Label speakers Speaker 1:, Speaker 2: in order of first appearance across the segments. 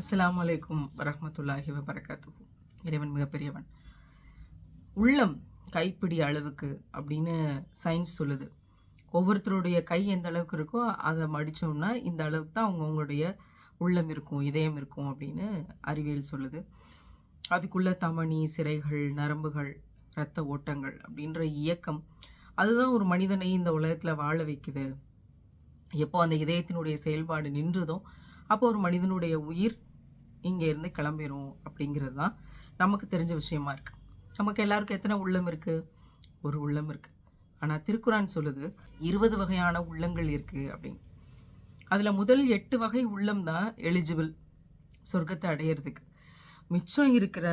Speaker 1: அஸ்லாம் அலைக்கும் வரமத்துல்லாஹி வரகாத்து இறைவன் மிகப்பெரியவன். உள்ளம் கைப்பிடி அளவுக்கு அப்படின்னு சயின்ஸ் சொல்லுது. ஒவ்வொருத்தருடைய கை எந்த அளவுக்கு இருக்கோ அதை மடித்தோம்னா இந்த அளவுக்கு தான் அவங்கவுங்களுடைய உள்ளம் இருக்கும் இதயம் இருக்கும் அப்படின்னு அறிவியல் சொல்லுது. அதுக்குள்ளே தமனி சிறைகள் நரம்புகள் இரத்த ஓட்டங்கள் அப்படின்ற இயக்கம். அதுதான் ஒரு மனிதனை இந்த உலகத்தில் வாழ வைக்குது. எப்போ அந்த இதயத்தினுடைய செயல்பாடு நின்றுதோ அப்போ ஒரு மனிதனுடைய உயிர் இங்கேருந்து கிளம்பிடும் கிளம்பிரும் அப்படிங்கிறது தான் நமக்கு தெரிஞ்ச விஷயமா இருக்குது நமக்கு எல்லாருக்கும் எத்தனை உள்ளம் இருக்குது ஒரு உள்ளம் இருக்குது ஆனால் திருக்குறான் சொல்லுது இருபது வகையான உள்ளங்கள் இருக்குது அப்படின்னு. அதில் முதல் எட்டு வகை உள்ளம் தான் எலிஜிபிள் சொர்க்கத்தை அடையிறதுக்கு. மிச்சம் இருக்கிற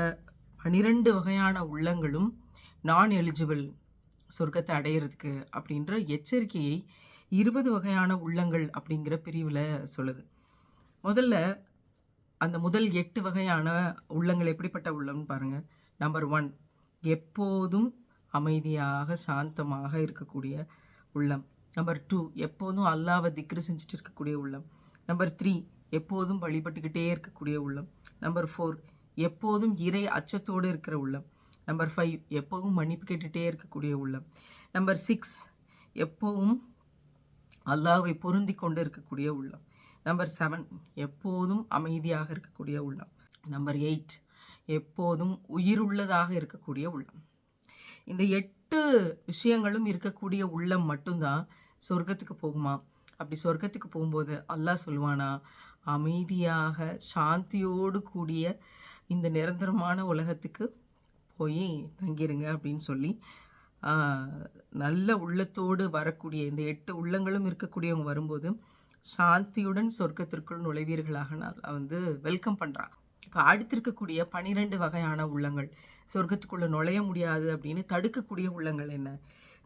Speaker 1: பனிரெண்டு வகையான உள்ளங்களும் நான் எலிஜிபிள் சொர்க்கத்தை அடையிறதுக்கு அப்படின்ற எச்சரிக்கையை இருபது வகையான உள்ளங்கள் அப்படிங்கிற பிரிவில் சொல்லுது. முதல்ல அந்த முதல் எட்டு வகையான உள்ளங்கள் எப்படிப்பட்ட உள்ளம்னு பாருங்கள் நம்பர் ஒன் எப்போதும் அமைதியாக சாந்தமாக இருக்கக்கூடிய உள்ளம். நம்பர் டூ எப்போதும் அல்லாவை திக்ரு செஞ்சுட்டு இருக்கக்கூடிய உள்ளம். நம்பர் த்ரீ எப்போதும் வழிபட்டுக்கிட்டே இருக்கக்கூடிய உள்ளம். நம்பர் ஃபோர் எப்போதும் இறை அச்சத்தோடு இருக்கிற உள்ளம். நம்பர் ஃபைவ் எப்போதும் மன்னிப்பு கேட்டுகிட்டே இருக்கக்கூடிய உள்ளம். நம்பர் சிக்ஸ் எப்போவும் அல்லாவை பொருந்தி கொண்டு இருக்கக்கூடிய உள்ளம். நம்பர் செவன் எப்போதும் அமைதியாக இருக்கக்கூடிய உள்ளம். நம்பர் எயிட் எப்போதும் உயிருள்ளதாக இருக்கக்கூடிய உள்ளம். இந்த எட்டு விஷயங்களும் இருக்கக்கூடிய உள்ளம் மட்டும்தான் சொர்க்கத்துக்கு போகுமா? அப்படி சொர்க்கத்துக்கு போகும்போது அல்லாஹ் சொல்லுவானா அமைதியாக சாந்தியோடு கூடிய இந்த நிரந்தரமான உலகத்துக்கு போய் தங்கிருங்க அப்படின்னு சொல்லி நல்ல உள்ளத்தோடு வரக்கூடிய இந்த எட்டு உள்ளங்களும் இருக்கக்கூடியவங்க வரும்போது சாந்தியுடன் சொர்க்கத்திற்குள் நுழைவீர்களாக நான் வந்து வெல்கம் பண்ணுறான் இப்போ அடுத்திருக்கக்கூடிய பனிரெண்டு வகையான உள்ளங்கள். சொர்க்கத்துக்குள்ளே நுழைய முடியாது அப்படின்னு தடுக்கக்கூடிய உள்ளங்கள் என்ன?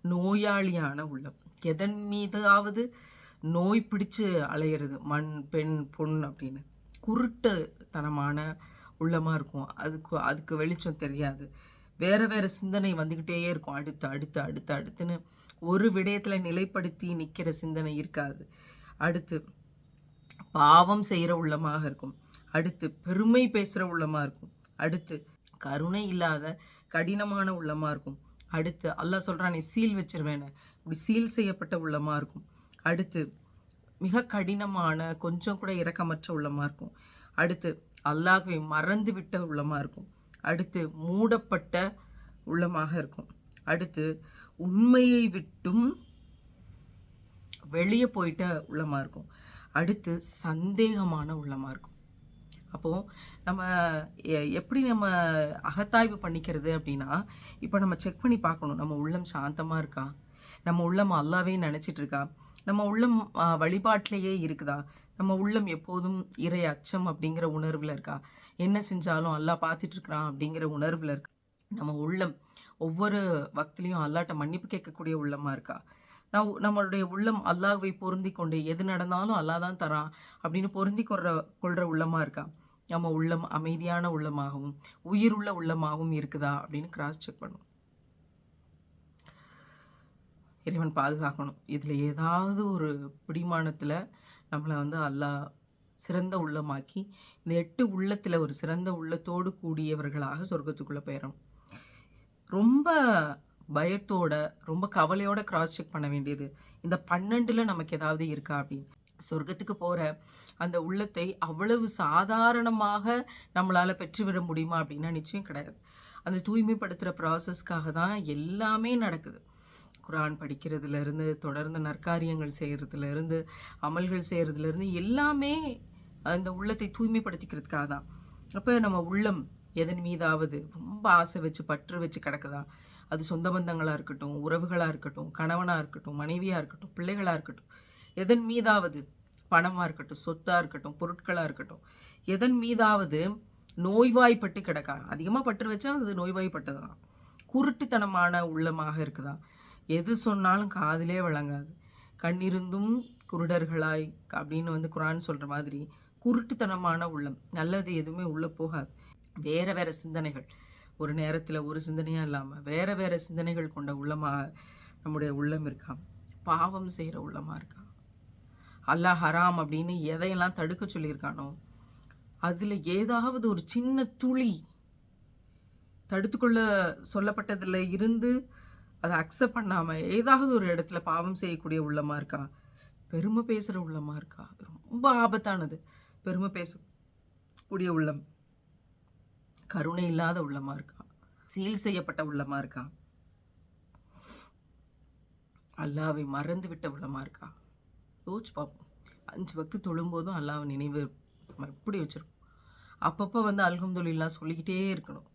Speaker 1: நோயாளியான உள்ளம். எதன் மீதாவது நோய் பிடிச்சு அலையிறது? மண் பெண் பொன் அப்படின்னு. குருட்டுத்தனமான உள்ளமாக இருக்கும். அதுக்கு அதுக்கு வெளிச்சம் தெரியாது. வேறு வேறு சிந்தனை வந்துக்கிட்டே இருக்கும். அடுத்து அடுத்து அடுத்து அடுத்துன்னு ஒரு விடயத்தில் நிலைப்படுத்தி நிற்கிற சிந்தனை இருக்காது. அடுத்து பாவம் செய்கிற உள்ளமாக இருக்கும். அடுத்து பெருமை பேசுகிற உள்ளமாக இருக்கும். அடுத்து கருணை இல்லாத கடினமான உள்ளமாக இருக்கும். அடுத்து அல்லாஹ் சொல்கிறானே சீல் வச்சிருவேன்னு இப்படி சீல் செய்யப்பட்ட உள்ளமாக இருக்கும். அடுத்து மிக கடினமான கொஞ்சம் கூட இறக்கமற்ற உள்ளமாக இருக்கும். அடுத்து அல்லாஹை மறந்து விட்ட உள்ளமாக இருக்கும். அடுத்து மூடப்பட்ட உள்ளமாக இருக்கும். அடுத்து உண்மையை விட்டும் வெளியே போயிட்ட உள்ளமாக இருக்கும். அடுத்து சந்தேகமான உள்ளமாக இருக்கும். அப்போது நம்ம எ- எப்படி நம்ம அகத்தாய்வு பண்ணிக்கிறது அப்படின்னா இப்போ நம்ம செக் பண்ணி பார்க்கணும். நம்ம உள்ளம் சாந்தமாக இருக்கா? நம்ம உள்ளம் அல்லாவே நினச்சிட்டு இருக்கா? நம்ம உள்ளம் வழிபாட்டிலேயே இருக்குதா? நம்ம உள்ளம் எப்போதும் இறை அச்சம் அப்படிங்கிற உணர்வில் இருக்கா? என்ன செஞ்சாலும் அல்லாஹ் பார்த்துட்ருக்குறான் அப்படிங்கிற உணர்வில் இருக்கா? நம்ம உள்ளம் ஒவ்வொரு வக்திலையும் அல்லாட்ட மன்னிப்பு கேட்கக்கூடிய உள்ளமாக இருக்கா? நம் நம்மளுடைய உள்ளம் அல்லாஹ்வை பொருந்தி கொண்டு எது நடந்தாலும் அல்லாஹ் தான் தரான் அப்படின்னு பொருந்தி கொள்ற கொள்ற உள்ளமாக இருக்கா? நம்ம உள்ளம் அமைதியான உள்ளமாகவும் உயிர் உள்ள உள்ளமாகவும் இருக்குதா அப்படின்னு கிராஸ் செக் பண்ணும். இறைவன் பாதுகாக்கணும். இதில் ஏதாவது ஒரு பிடிமானத்தில் நம்மளை வந்து அல்லாஹ் சிறந்த உள்ளமாக்கி இந்த எட்டு உள்ளத்தில் ஒரு சிறந்த உள்ளத்தோடு கூடியவர்களாக சொர்க்கத்துக்குள்ளே போயிடணும் ரொம்ப பயத்தோட ரொம்ப கவலையோட கிராஸ் செக் பண்ண வேண்டியது. இந்த பன்னெண்டில் நமக்கு ஏதாவது இருக்கா அப்படின்னு. சொர்க்கத்துக்கு போகிற அந்த உள்ளத்தை அவ்வளவு சாதாரணமாக நம்மளால் பெற்றுவிட முடியுமா அப்படின்னா நிச்சயம் கிடையாது. அந்த தூய்மைப்படுத்துகிற ப்ராசஸ்க்காக தான் எல்லாமே நடக்குது. குரான் படிக்கிறதுலேருந்து தொடர்ந்து நற்காரியங்கள் செய்கிறதுலேருந்து அமல்கள் செய்கிறதுலேருந்து எல்லாமே அந்த உள்ளத்தை தூய்மைப்படுத்திக்கிறதுக்காக தான். அப்போ நம்ம உள்ளம் எதன் மீதாவது ரொம்ப ஆசை வச்சு பற்று வச்சு கிடக்குதா? அது சொந்த பந்தங்களாக இருக்கட்டும் உறவுகளாக இருக்கட்டும் கணவனாக இருக்கட்டும் மனைவியாக இருக்கட்டும் பிள்ளைகளாக இருக்கட்டும் எதன் மீதாவது பணமாக இருக்கட்டும் சொத்தாக இருக்கட்டும் பொருட்களாக இருக்கட்டும் எதன் மீதாவது நோய்வாய்ப்பட்டு கிடக்கா? அதிகமாக பட்டு வச்சா அது நோய்வாய்ப்பட்டது? தான் குருட்டுத்தனமான உள்ளமாக இருக்குதா? எது சொன்னாலும் காதிலே வழங்காது. கண்ணிருந்தும் குருடர்களாய் அப்படின்னு வந்து குரான் சொல்கிற மாதிரி குருட்டுத்தனமான உள்ளம். நல்லது எதுவுமே உள்ளே போகாது. வேற வேற சிந்தனைகள். ஒரு நேரத்தில் ஒரு சிந்தனையாக இல்லாமல் வேறு வேறு சிந்தனைகள் கொண்ட உள்ளமாக நம்முடைய உள்ளம் இருக்கான் பாவம் செய்கிற உள்ளமாக இருக்கான் அல்லாஹ் ஹராம் அப்படின்னு எதையெல்லாம் தடுக்க சொல்லியிருக்கானோ அதில் ஏதாவது ஒரு சின்ன துளி தடுத்துக்கொள்ள சொல்லப்பட்டதில் இருந்து அதை அக்செப்ட் பண்ணாமல் ஏதாவது ஒரு இடத்துல பாவம் செய்யக்கூடிய உள்ளமாக இருக்கா? பெருமை பேசுகிற உள்ளமாக இருக்கா? ரொம்ப ஆபத்தானது. பெருமை பேசக்கூடிய உள்ளம். கருணை இல்லாத உள்ளமா இருக்கா சீல் செய்யப்பட்ட உள்ளமா இருக்கா அல்லாவை மறந்து விட்ட உள்ளமா இருக்கா யோசிச்சு பார்ப்போம். அஞ்சு பக்தி தொழும்போதும் அல்லாவை நினைவு நம்ம எப்படி வச்சிருக்கோம்? அப்பப்போ வந்து அல்ஹம்துலில்லா சொல்லிக்கிட்டே இருக்கணும்.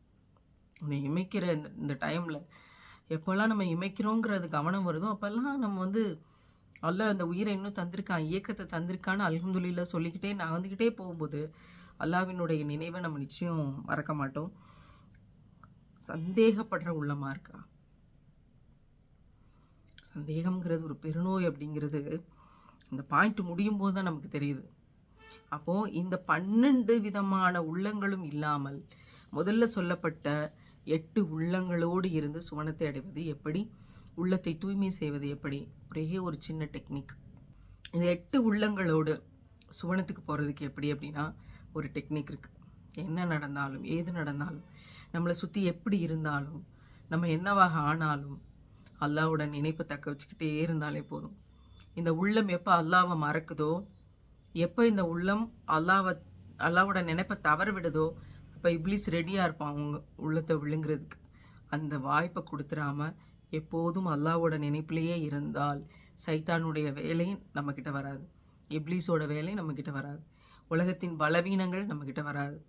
Speaker 1: இந்த இமைக்கிற இந்த இந்த டைமில் எப்போல்லாம் நம்ம இமைக்கிறோங்கிறது கவனம் வருதோ அப்போல்லாம் நம்ம வந்து அல்ல அந்த உயிரை இன்னும் தந்திருக்கான் இயக்கத்தை தந்திருக்கான்னு அல்ஹம்துலில்லா சொல்லிக்கிட்டே நகர்ந்துக்கிட்டே போகும்போது அல்லாவினுடைய நினைவை நம்ம நிச்சயம் மறக்க மாட்டோம். சந்தேகப்படுற உள்ளமாக இருக்கா? சந்தேகம்ங்கிறது ஒரு பெருநோய் அப்படிங்கிறது இந்த பாயிண்ட் முடியும் போது தான் நமக்கு தெரியுது. அப்போ இந்த பன்னெண்டு விதமான உள்ளங்களும் இல்லாமல் முதல்ல சொல்லப்பட்ட எட்டு உள்ளங்களோடு இருந்து சுவனத்தை அடைவது எப்படி? உள்ளத்தை தூய்மை செய்வது எப்படி? ஒரே ஒரு சின்ன டெக்னிக். இந்த எட்டு உள்ளங்களோடு சுவனத்துக்கு போகிறதுக்கு எப்படி அப்படின்னா ஒரு டெக்னிக் இருக்குது என்ன நடந்தாலும் ஏது நடந்தாலும் நம்மளை சுற்றி எப்படி இருந்தாலும் நம்ம என்னவாக ஆனாலும் அல்லாவோட நினைப்பை தக்க வச்சுக்கிட்டே இருந்தாலே போதும். இந்த உள்ளம் எப்போ அல்லாவை மறக்குதோ எப்போ இந்த உள்ளம் அல்லாவை அல்லாவோட நினைப்பை தவற விடுதோ அப்போ இப்ளீஸ் ரெடியாக இருப்பான் அவங்க உள்ளத்தை விழுங்குறதுக்கு. அந்த வாய்ப்பை கொடுத்துடாம எப்போதும் அல்லாவோட நினைப்பிலேயே இருந்தால் சைத்தானுடைய வேலையும் நம்மக்கிட்ட வராது. இப்ளீஸோட வேலையும் நம்மக்கிட்ட வராது. உலகத்தின் பலவீனங்கள் நம்மக்கிட்ட வராது.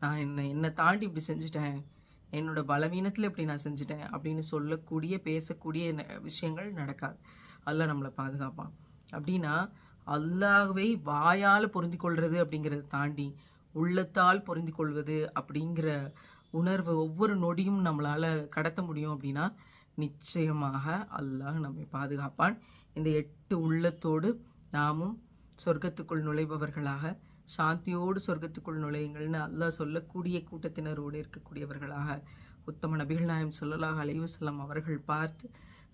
Speaker 1: நான் என்ன என்னை தாண்டி இப்படி செஞ்சுட்டேன். என்னோட பலவீனத்தில் இப்படி நான் செஞ்சுட்டேன் அப்படின்னு சொல்லக்கூடிய பேசக்கூடிய ந- விஷயங்கள் நடக்காது. அல்லாஹ் நம்மளை பாதுகாப்பான். அப்படின்னா அல்லாகவே வாயால் பொருந்தி கொள்வது அப்படிங்கிறத தாண்டி உள்ளத்தால் பொருந்தி கொள்வது அப்படிங்கிற உணர்வு ஒவ்வொரு நொடியும் நம்மளால் கடத்த முடியும் அப்படின்னா நிச்சயமாக அல்லாஹ் நம்மை பாதுகாப்பான். இந்த எட்டு உள்ளத்தோடு நாமும் சொர்க்கத்துக்குள் நுழைபவர்களாக சாந்தியோடு சொர்க்கத்துக்குள் நுழையுங்கள்னு அல்லாஹ் சொல்லக்கூடிய கூட்டத்தினரோடு இருக்கக்கூடியவர்களாக உத்தம நபிகள் நாயம் சொல்லலாக அலைவசல்லாம் அவர்கள் பார்த்து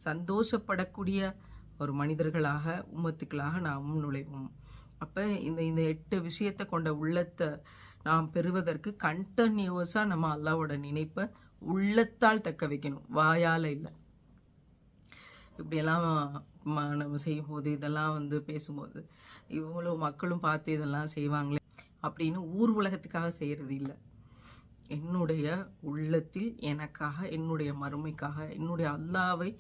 Speaker 1: சந்தோஷப்படக்கூடிய ஒரு மனிதர்களாக உம்மத்துக்களாக நாமும் நுழைவோம். அப்போ இந்த இந்த எட்டு விஷயத்தை கொண்ட உள்ளத்தை நாம் பெறுவதற்கு கண்டனியூஸாக நம்ம அல்லாவோட நினைப்பை உள்ளத்தால் தக்க வைக்கணும். வாயால் இல்லை. இப்படியெல்லாம் நம்ம செய்யும்போது இதெல்லாம் வந்து பேசும்போது இவ்வளோ மக்களும் பார்த்து இதெல்லாம் செய்வாங்களே அப்படின்னு ஊர் உலகத்துக்காக செய்கிறது இல்லை. என்னுடைய உள்ளத்தில் எனக்காக என்னுடைய மறுமைக்காக என்னுடைய அல்லாவை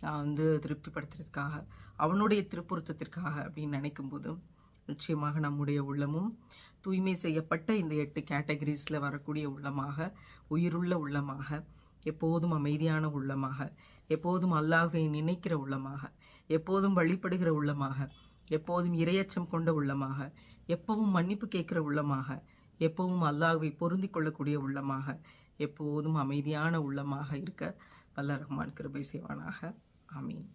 Speaker 1: நான் வந்து திருப்திப்படுத்துறதுக்காக அவனுடைய திருப்பொருத்தத்திற்காக அப்படின்னு நினைக்கும்போது நிச்சயமாக நம்முடைய உள்ளமும் தூய்மை செய்யப்பட்ட இந்த எட்டு கேட்டகரிஸில் வரக்கூடிய உள்ளமாக உயிருள்ள உள்ளமாக எப்போதும் அமைதியான உள்ளமாக எப்போதும் அல்லாஹை நினைக்கிற உள்ளமாக எப்போதும் வழிபடுகிற உள்ளமாக எப்போதும் இரையச்சம் கொண்ட உள்ளமாக எப்பவும் மன்னிப்பு கேட்கிற உள்ளமாக எப்பவும் அல்லாஹை பொருந்தி கொள்ளக்கூடிய உள்ளமாக எப்போதும் அமைதியான உள்ளமாக இருக்க வல்ல ரஹ்மான் கிருபை செய்வானாக. ஆமீன்.